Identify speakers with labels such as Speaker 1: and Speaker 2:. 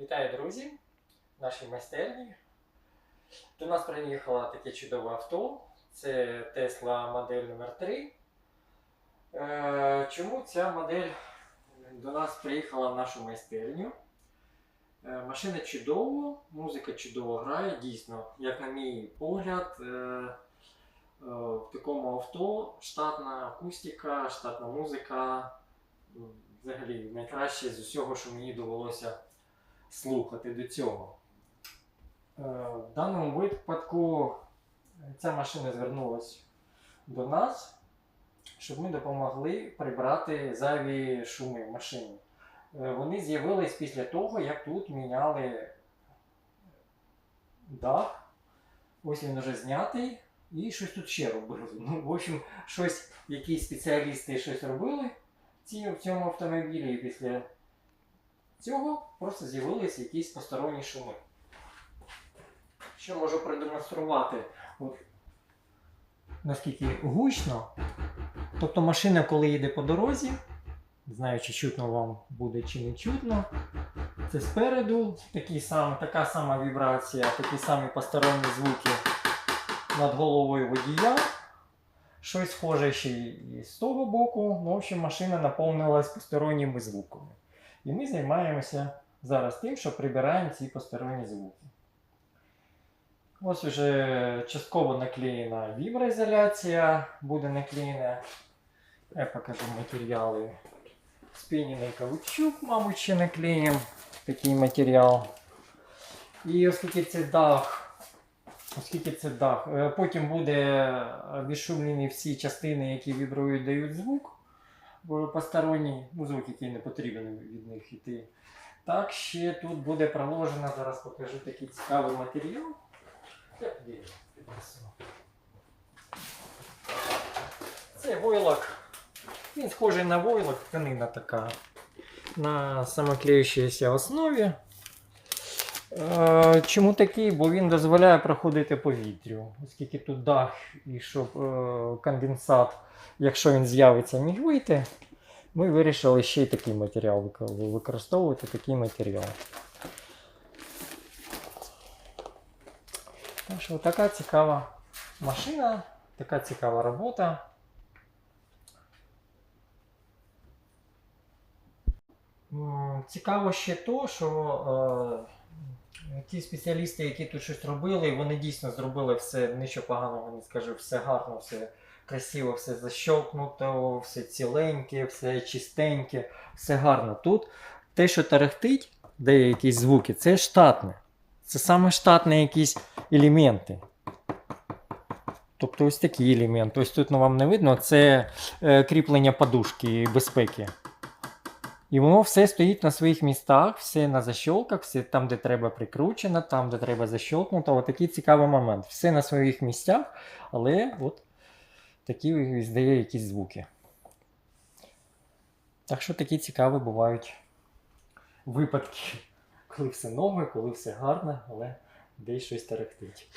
Speaker 1: Вітаю, друзі! В нашій майстерні. До нас приїхало таке чудове авто. Це Tesla модель номер 3 Е, Чому ця модель до нас приїхала в нашу майстерню? Е, Машина чудово, музика чудово грає, дійсно, як на мій погляд, е, в такому авто штатна акустика, штатна музика. Взагалі найкраще з усього, що мені довелося слухати до цього. Е, В даному випадку ця машина звернулася до нас, щоб ми допомогли прибрати зайві шуми в машині. Е, Вони з'явились після того, як тут міняли дах. Ось він вже знятий. І щось тут ще робили. Ну, в общем, щось, якісь спеціалісти щось робили в цьому автомобілі, і після цього просто з'явилися якісь посторонні шуми. Що можу продемонструвати? Наскільки гучно. Тобто машина, коли їде по дорозі, не знаю, чи чутно вам буде чи не чутно. Це спереду такий сам, така сама вібрація, такі самі посторонні звуки над головою водія. Щось схоже ще і з того боку. Ну, в общем, машина наповнилась посторонніми звуками. І ми займаємося зараз тим, що прибираємо ці посторонні звуки. Ось уже частково наклеєна віброізоляція, буде наклеєна. Я покажу матеріали. Спінений каучук, мабуть, ще наклеїмо такий матеріал. І оскільки це дах, оскільки це дах, е, потім буде відшумлені всі частини, які вібрують, дають звук посторонній, ну, звук, який не потрібен від них йти. Так, ще тут буде проложено, зараз покажу такий цікавий матеріал. Це войлок. Він схожий на войлок, тканина така. На самоклеючійся основі. Е, Чому такий? Бо він дозволяє проходити повітрю, оскільки тут дах і щоб е, конденсат, якщо він з'явиться, міг вийти. Ми вирішили ще й такий матеріал використовувати такий матеріал. Так що така цікава машина, така цікава робота. Цікаво ще то, що е, ті спеціалісти, які тут щось робили, вони дійсно зробили все, нічого поганого не скажу, все гарно, все красиво, все защелкнуто, все ціленьке, все чистеньке, все гарно. Тут те, що тарахтить, дає якісь звуки, це штатне. Це саме штатні якісь елементи. Тобто ось такі елементи. Ось тут ну, вам не видно, це е, кріплення подушки безпеки. І воно все стоїть на своїх містах, все на защолках, все там, де треба прикручено, там, де треба защолкнуто. Ось такий цікавий момент. Все на своїх місцях, але от такі здає якісь звуки. Так що такі цікаві бувають випадки, коли все нове, коли все гарне, але десь щось тарахтить.